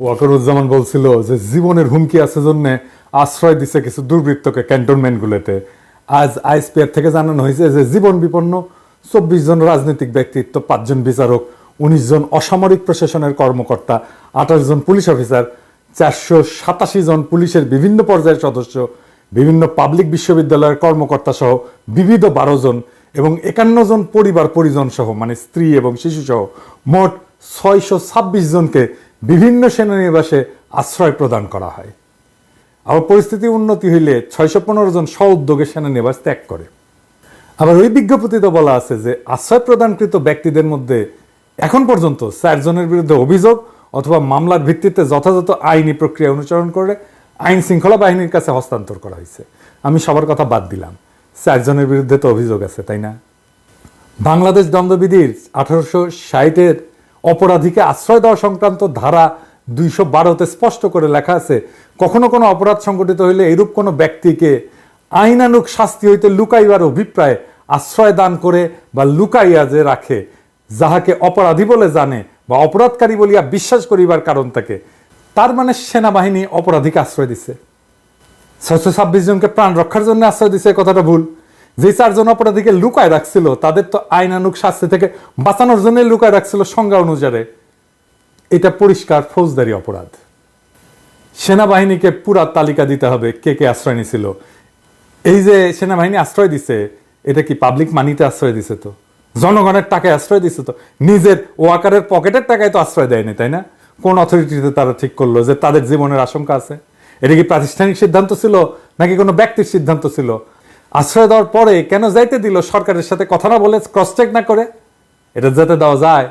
ওয়াকারুজ্জামান বলছিল যে জীবনের হুমকি আছে জন্য আশ্রয় দিছে কিছু দুর্বৃত্তকে ক্যান্টনমেন্টগুলোতে। আজ আইসপিআর থেকে জানানো হয়েছে যে জীবন বিপন্ন চব্বিশ জন রাজনৈতিক ব্যক্তিত্ব পাঁচজন বিচারক, উনিশ জন অসামরিক প্রশাসনের কর্মকর্তা, আঠাশ জন পুলিশ অফিসার, চারশো সাতাশি জন পুলিশের বিভিন্ন পর্যায়ের সদস্য, বিভিন্ন পাবলিক বিশ্ববিদ্যালয়ের কর্মকর্তা সহ বিবিধ বারো জন এবং একান্ন জন পরিবার পরিজন সহ মানে স্ত্রী এবং শিশু সহ মোট ছয়শো ছাব্বিশ জনকে বিভিন্ন সেনানিবাসে আশ্রয় প্রদান করা হয়। আবার পরিস্থিতি উন্নতি হইলে ছয়শো পনেরো জন স্ব উদ্যোগে সেনানিবাস ত্যাগ করে। আবার ওই বিজ্ঞপ্তিতে বলা আছে যে আশ্রয় প্রদানকৃত ব্যক্তিদের মধ্যে এখন পর্যন্ত চারজনের বিরুদ্ধে অভিযোগ অথবা মামলার ভিত্তিতে যথাযথ আইনি প্রক্রিয়া অনুসরণ করে আইন শৃঙ্খলা বাহিনীর কাছে হস্তান্তর করা হয়েছে। আমি সবার কথা বাদ দিলাম। চারজনের বিরুদ্ধে তো অভিযোগ আছে, তাই না? বাংলাদেশ দণ্ডবিধির আঠারোশো ষাটের অপরাধীকে আশ্রয় দেওয়া সংক্রান্ত ধারা দুইশো বারোতে স্পষ্ট করে লেখা আছে, কখনো কোনো অপরাধ সংঘটিত হইলে এরূপ কোনো ব্যক্তিকে আইনানুক শাস্তি হইতে লুকাইবার অভিপ্রায় আশ্রয় দান করে বা লুকাইয়া যে রাখে, যাহাকে অপরাধী বলে জানে বা অপরাধকারী বলিয়া বিশ্বাস করিবার কারণ থাকে, তার মানে সেনাবাহিনী অপরাধীকে আশ্রয় দিছে। ছয়শো ছাব্বিশ জনকে প্রাণ রক্ষার জন্য আশ্রয় দিছে কথাটা ভুল। যে চারজন অপরাধীকে লুকায় রাখছিল, তাদের তো আইনানুক শাস্তি থেকে বাঁচানোর জন্য লুকায় রাখছিল সংজ্ঞা অনুসারে এটা পরিষ্কার, ফৌজদারি অপরাধ। সেনাবাহিনীকে পুরা তালিকা দিতে হবে কে কে আশ্রয় নিছিল এই যে সেনাবাহিনী আশ্রয় দিছে, এটা কি পাবলিক মানিতে আশ্রয় দিছে তো? জনগণের টাকায় আশ্রয় দিছে তো? নিজের ওয়াকারের পকেটের টাকায় তো আশ্রয় দেয়নি, তাই না? কোন অথরিটিতে তারা ঠিক করল যে তাদের জীবনের আশঙ্কা আছে? এটা কি প্রাতিষ্ঠানিক সিদ্ধান্ত ছিল নাকি কোনো ব্যক্তির সিদ্ধান্ত ছিল? আশ্রয় দেওয়ার পরে কেন যাইতে দিল সরকারের সাথে কথা না বলে ক্রস চেক না করে? এটা যাতে দেওয়া যায়?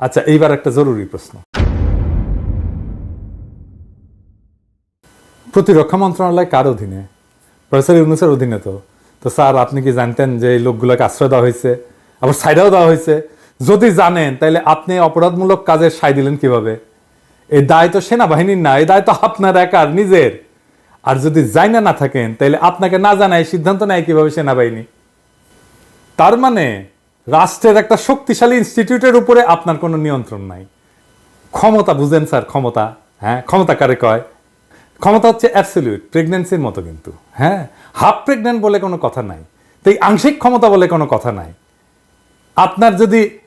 আচ্ছা এইবার একটা জরুরি প্রশ্ন। প্রতিরক্ষা মন্ত্রণালয় কার অধীনে? প্রফেসর ইউনুসের অধীনে তো। তো স্যার, আপনি কি জানতেন যে এই লোকগুলোকে আশ্রয় দেওয়া হয়েছে? আবার সাইডাও দেওয়া হয়েছে। যদি জানেন, তাহলে আপনি অপরাধমূলক কাজে সাই দিলেন কীভাবে? এই দায় তো সেনাবাহিনীর না, এই দায় তো আপনার একার, নিজের। আর যদি জানা না থাকেন তাহলে আপনাকে না জানায় সিদ্ধান্ত নেয় কীভাবে সেনাবাহিনী। তার মানে রাষ্ট্রের একটা শক্তিশালী ইনস্টিটিউটের উপরে আপনার কোনো নিয়ন্ত্রণ নাই। ক্ষমতা, বুঝেন স্যার, ক্ষমতা হ্যাঁ ক্ষমতা কারে কয়? ক্ষমতা হচ্ছে অ্যাবসলিউট প্রেগনেন্সির মতো কিন্তু হ্যাঁ? হাফ প্রেগনেন্ট বলে কোনো কথা নাই। তাই আংশিক ক্ষমতা বলে কোনো কথা নাই। আপনার যদি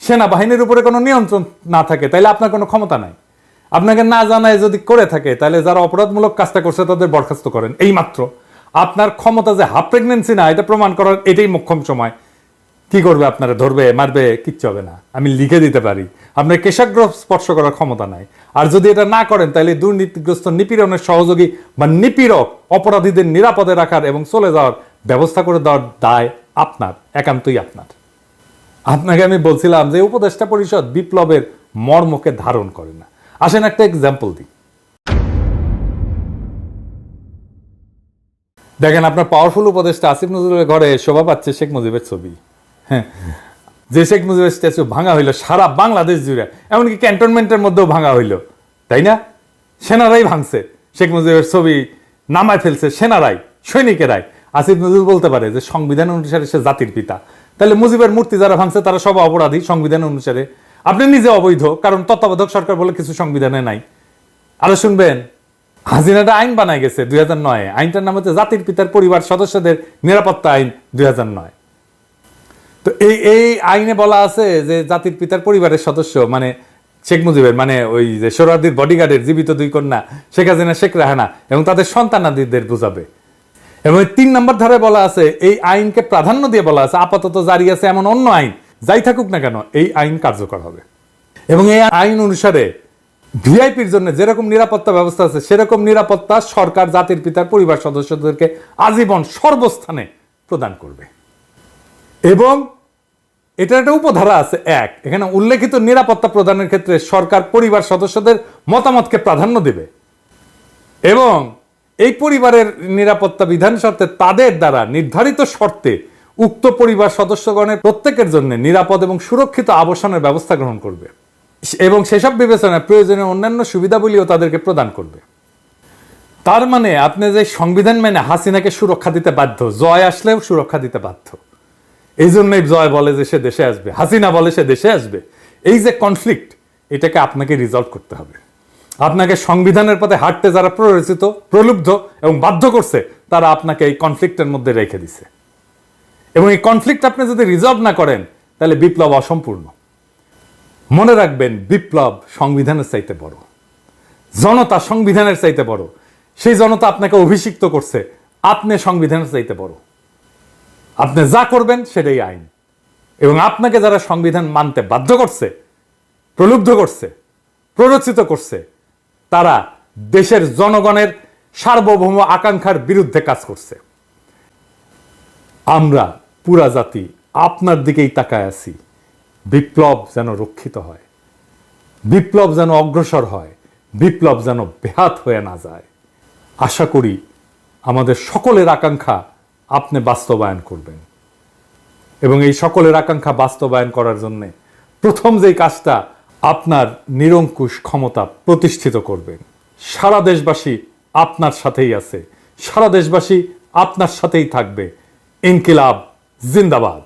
সেনাবাহিনীর উপরে কোনো নিয়ন্ত্রণ না থাকে তাহলে আপনার কোনো ক্ষমতা নাই। আপনাকে না জানায় যদি করে থাকে, তাহলে যারা অপরাধমূলক কাজটা করছে তাদের বরখাস্ত করেন। এই মাত্র আপনার ক্ষমতা যে হাফ প্রেগনেন্সি না, এটা প্রমাণ করার এটাই মোক্ষম সময়। কি করবে আপনারা? ধরবে, মারবে, কিচ্ছু হবে না। আমি লিখে দিতে পারি। আপনার কেশাগ্র স্পর্শ করার ক্ষমতা নাই। আর যদি এটা না করেন, তাহলে দুর্নীতিগ্রস্ত নিপীড়নের সহযোগী বা নিপীড়ক অপরাধীদের নিরাপদে রাখার এবং চলে যাওয়ার ব্যবস্থা করে দেওয়ার দায় আপনার, একান্তই আপনার। আপনাকে আমি বলছিলাম যে উপদেষ্টা পরিষদ বিপ্লবের মর্মকে ধারণ করে না। আসেন একটা এক্সাম্পল দিই। দেখেন আপনার পাওয়ারফুল উপদেষ্টা আসিফ নজরুলের ঘরে শোভা পাচ্ছে শেখ মুজিবের ছবি। হ্যাঁ। যে শেখ মুজিবের স্ট্যাচু ভাঙা হইল সারা বাংলাদেশ জুড়ে, এমনকি ক্যান্টনমেন্টের মধ্যেও ভাঙা হইল, তাই না? সেনারাই ভাঙছে। শেখ মুজিবের ছবি নামায় ফেলছে সেনারাই, সৈনিকেরাই। আসিফ নজরুল বলতে পারে যে সংবিধান অনুসারে সে জাতির পিতা। তাহলে মুজিবের মূর্তি যারা ভাঙছে তারা সব অপরাধী সংবিধান অনুসারে। আপনি নিজে অবৈধ, কারণ তত্ত্বাবধায়ক সরকার বলে কিছু সংবিধানে নাই। আরও শুনবেন হাজিনাটা আইন বানায় গেছে দুই হাজার নয়। আইনটার নাম হচ্ছে জাতির পিতার পরিবার সদস্যদের নিরাপত্তা আইন দুই হাজার নয়। তো এই এই আইনে বলা আছে যে জাতির পিতার পরিবারের সদস্য মানে শেখ মুজিবের মানে ওই যে সোহরাদির বডিগার্ডের জীবিত দুই কন্যা শেখ হাসিনা, শেখ রাহানা, এবং তাদের সন্তানাদিদের বোঝাবে। এবং তিন নম্বর ধারে বলা আছে, এই আইনকে প্রাধান্য দিয়ে বলা আছে, আপাতত জারি আছে এমন অন্য আইন। যাই থাকুক না কেন, এই আইন কার্যকর হবে। এবং এই আইন অনুসারে ভিআইপির জন্য যেরকম নিরাপত্তা ব্যবস্থা আছে, সেরকম নিরাপত্তা সরকার, জাতির পিতার পরিবার সদস্যদেরকে আজীবন সর্বস্থানে প্রদান করবে। এবং এটার একটা উপধারা আছে, এক, এখানে উল্লেখিত নিরাপত্তা প্রদানের ক্ষেত্রে সরকার পরিবার সদস্যদের মতামতকে প্রাধান্য দেবে। এবং এই পরিবারের নিরাপত্তা বিধান শর্তে তাদের দ্বারা নির্ধারিত শর্তে উক্ত পরিবার সদস্যগণের প্রত্যেকের জন্য নিরাপদ এবং সুরক্ষিত আবাসনের ব্যবস্থা গ্রহণ করবে। এবং সেসব বিবেচনায় প্রয়োজনীয় অন্যান্য সুবিধাবলীও তাদেরকে প্রদান করবে। তার মানে আপনি যে সংবিধান মেনে হাসিনাকে সুরক্ষা দিতে বাধ্য, জয় আসলেও সুরক্ষা দিতে বাধ্য। এই জন্যই জয় বলে যে সে দেশে আসবে, হাসিনা বলে সে দেশে আসবে। এই যে কনফ্লিক্ট এটাকে আপনাকে রিজলভ করতে হবে। আপনাকে সংবিধানের পথে হাঁটতে যারা প্ররোচিত, প্রলুব্ধ এবং বাধ্য করছে, তারা আপনাকে এই কনফ্লিক্টের মধ্যে রেখে দিছে। এবং এই কনফ্লিক্ট আপনি যদি রিজলভ না করেন, তাহলে বিপ্লব অসম্পূর্ণ। মনে রাখবেন, বিপ্লব সংবিধানের চাইতে বড়। জনতা সংবিধানের চাইতে বড়। সেই জনতা আপনাকে অভিষিক্ত করছে, আপনি সংবিধানের চাইতে বড়। আপনি যা করবেন, সেটাই আইন। এবং আপনাকে যারা সংবিধান মানতে বাধ্য করছে, প্রলুব্ধ করছে, প্ররোচিত করছে, তারা দেশের জনগণের সার্বভৌম আকাঙ্ক্ষার বিরুদ্ধে কাজ করছে। আমরা, পুরা জাতি, আপনার দিকেই তাকায় আছি। বিপ্লব যেন রক্ষিত হয়। বিপ্লব যেন অগ্রসর হয়। বিপ্লব যেন বেহাত হয়ে না যায়। আশা করি আমাদের সকলের আকাঙ্ক্ষা আপনি বাস্তবায়ন করবেন। এবং এই সকলের আকাঙ্ক্ষা বাস্তবায়ন করার জন্য প্রথম যেই কাজটা আপনার নিরঙ্কুশ ক্ষমতা প্রতিষ্ঠিত করবেন। সারা দেশবাসী আপনার সাথেই আছে। সারা দেশবাসী আপনার সাথেই থাকবে। इनकलाब जिंदाबाद।